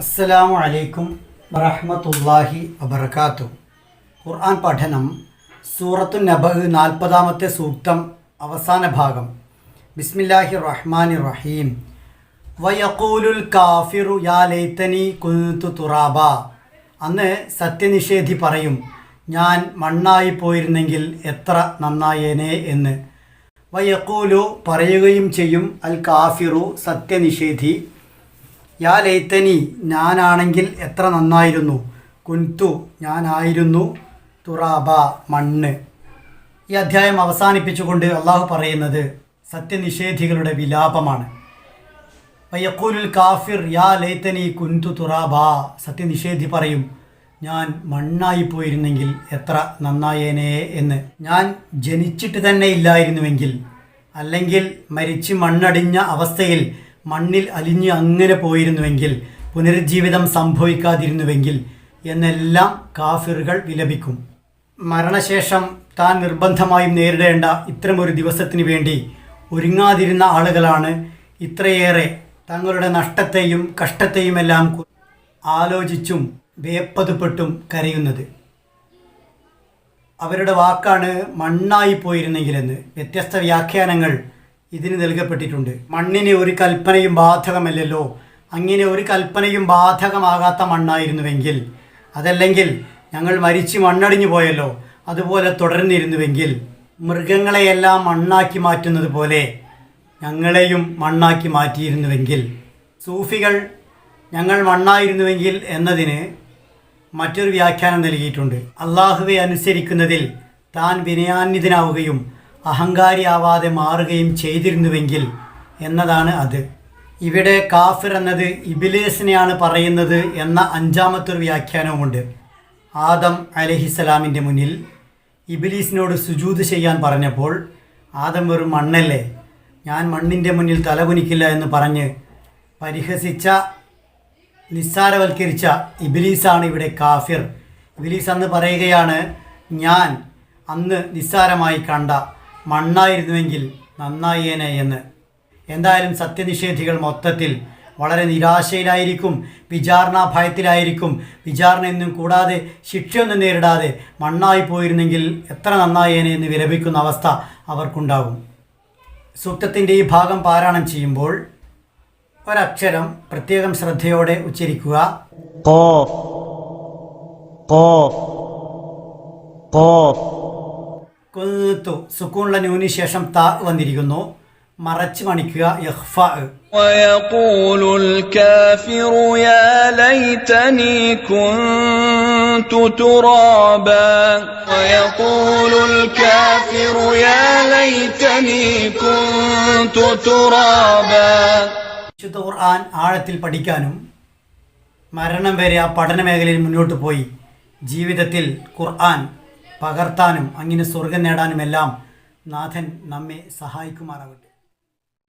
അസ്സലാമു അലൈക്കും വറഹ്മത്തുള്ളാഹി വബർക്കാത്തു ഖുർആൻ പഠനം സൂറത്തു നബഹ് നാൽപ്പതാമത്തെ സൂക്തം അവസാന ഭാഗം. ബിസ്മില്ലാഹി റഹ്മാൻ റഹീം. വയക്കൂലുൽ കാഫിറു യാ ലൈത്തനി കുന്തു തുറാബ. അന്ന് സത്യനിഷേധി പറയും ഞാൻ മണ്ണായി പോയിരുന്നെങ്കിൽ എത്ര നന്നായേനെ എന്ന്. വയക്കൂലു പറയുകയും ചെയ്യും അൽ കാഫിറു സത്യനിഷേധി യാ ലൈത്തനി ഞാനാണെങ്കിൽ എത്ര നന്നായിരുന്നു? കുൻതു ഞാനായിരുന്നു തുറാബ മണ്ണ്. ഈ അധ്യായം അവസാനിപ്പിച്ചുകൊണ്ട് അള്ളാഹു പറയുന്നത് സത്യനിഷേധികളുടെ വിലാപമാണ്. വയ്യക്കൂലുൽ കാഫിർ യാ ലൈത്തനി കുൻതു തുറാബ. സത്യനിഷേധി പറയും ഞാൻ മണ്ണായി പോയിരുന്നെങ്കിൽ എത്ര നന്നായേനെ എന്ന്. ഞാൻ ജനിച്ചിട്ട് തന്നെ ഇല്ലായിരുന്നുവെങ്കിൽ അല്ലെങ്കിൽ മരിച്ച് മണ്ണടിഞ്ഞ അവസ്ഥയിൽ മണ്ണിൽ അലിഞ്ഞ് അങ്ങനെ പോയിരുന്നുവെങ്കിൽ പുനരുജ്ജീവിതം സംഭവിക്കാതിരുന്നുവെങ്കിൽ എന്നെല്ലാം കാഫിറുകൾ വിലപിക്കും. മരണശേഷം താൻ നിർബന്ധമായും നേരിടേണ്ട ഇത്തരമൊരു ദിവസത്തിന് വേണ്ടി ഒരുങ്ങാതിരുന്ന ആളുകളാണ് ഇത്രയേറെ തങ്ങളുടെ നഷ്ടത്തെയും കഷ്ടത്തെയുമെല്ലാം ആലോചിച്ചും വേപ്പതുപ്പെട്ടും കരയുന്നത്. അവരുടെ വാക്കാണ് മണ്ണായി പോയിരുന്നെങ്കിലെന്ന് വ്യത്യസ്ത വ്യാഖ്യാനങ്ങൾ ഇതിന് നൽകപ്പെട്ടിട്ടുണ്ട്. മണ്ണിന് ഒരു കൽപ്പനയും ബാധകമല്ലല്ലോ. അങ്ങനെ ഒരു കൽപ്പനയും ബാധകമാകാത്ത മണ്ണായിരുന്നുവെങ്കിൽ അതല്ലെങ്കിൽ ഞങ്ങൾ മരിച്ച് മണ്ണടിഞ്ഞു പോയല്ലോ. അതുപോലെ തുടർന്നിരുന്നുവെങ്കിൽ മൃഗങ്ങളെയെല്ലാം മണ്ണാക്കി മാറ്റുന്നത് പോലെ ഞങ്ങളെയും മണ്ണാക്കി മാറ്റിയിരുന്നുവെങ്കിൽ സൂഫികൾ ഞങ്ങൾ മണ്ണായിരുന്നുവെങ്കിൽ എന്നതിന് മറ്റൊരു വ്യാഖ്യാനം നൽകിയിട്ടുണ്ട്. അള്ളാഹുവെ അനുസരിക്കുന്നതിൽ താൻ വിനയാന്വിതനാവുകയും അഹങ്കാരിയാവാതെ മാറുകയും ചെയ്തിരുന്നുവെങ്കിൽ എന്നതാണ് അത്. ഇവിടെ കാഫിർ എന്നത് ഇബിലേസിനെയാണ് പറയുന്നത് എന്ന അഞ്ചാമത്തൊരു വ്യാഖ്യാനവുമുണ്ട്. ആദം അലഹിസലാമിന്റെ മുന്നിൽ ഇബിലീസിനോട് സുജൂത് ചെയ്യാൻ പറഞ്ഞപ്പോൾ ആദം വെറും മണ്ണല്ലേ? ഞാൻ മണ്ണിന്റെ മുന്നിൽ തലകുനിക്കില്ല എന്ന് പറഞ്ഞ് പരിഹസിച്ച നിസ്സാരവൽക്കരിച്ച ഇബിലീസാണ് ഇവിടെ കാഫിർ. ഇബിലീസ് അന്ന് പറയുകയാണ് ഞാൻ അന്ന് നിസ്സാരമായി കണ്ട മണ്ണായിരുന്നുവെങ്കിൽ നന്നായേനെ എന്ന്. എന്തായാലും സത്യനിഷേധികൾ മൊത്തത്തിൽ വളരെ നിരാശയിലായിരിക്കും വിചാരണ ഭയത്തിലായിരിക്കും. വിചാരണ എന്നും കൂടാതെ ശിക്ഷയൊന്നും നേരിടാതെ മണ്ണായി പോയിരുന്നെങ്കിൽ എത്ര നന്നായേനെ എന്ന് വിലപിക്കുന്ന അവസ്ഥ അവർക്കുണ്ടാകും സൂക്തത്തിന്റെ ഈ ഭാഗം പാരായണം ചെയ്യുമ്പോൾ ഒരക്ഷരം പ്രത്യേകം ശ്രദ്ധയോടെ ഉച്ചരിക്കുക. കോ കോ കോ കുന്തു സുക്കൂണുള്ള ന്യൂന് ശേഷം ത വന്നിരിക്കുന്നു. മറച്ചു മണിക്കുക ഖുർആൻ ആഴത്തിൽ പഠിക്കാനും മരണം വരെ ആ പഠന മേഖലയിൽ മുന്നോട്ട് പോയി. ജീവിതത്തിൽ ഖുർആൻ പകർത്താനും അങ്ങനെ സ്വർഗം നേടാനുമെല്ലാം നാഥൻ നമ്മെ സഹായിക്കുമാറാവട്ടെ.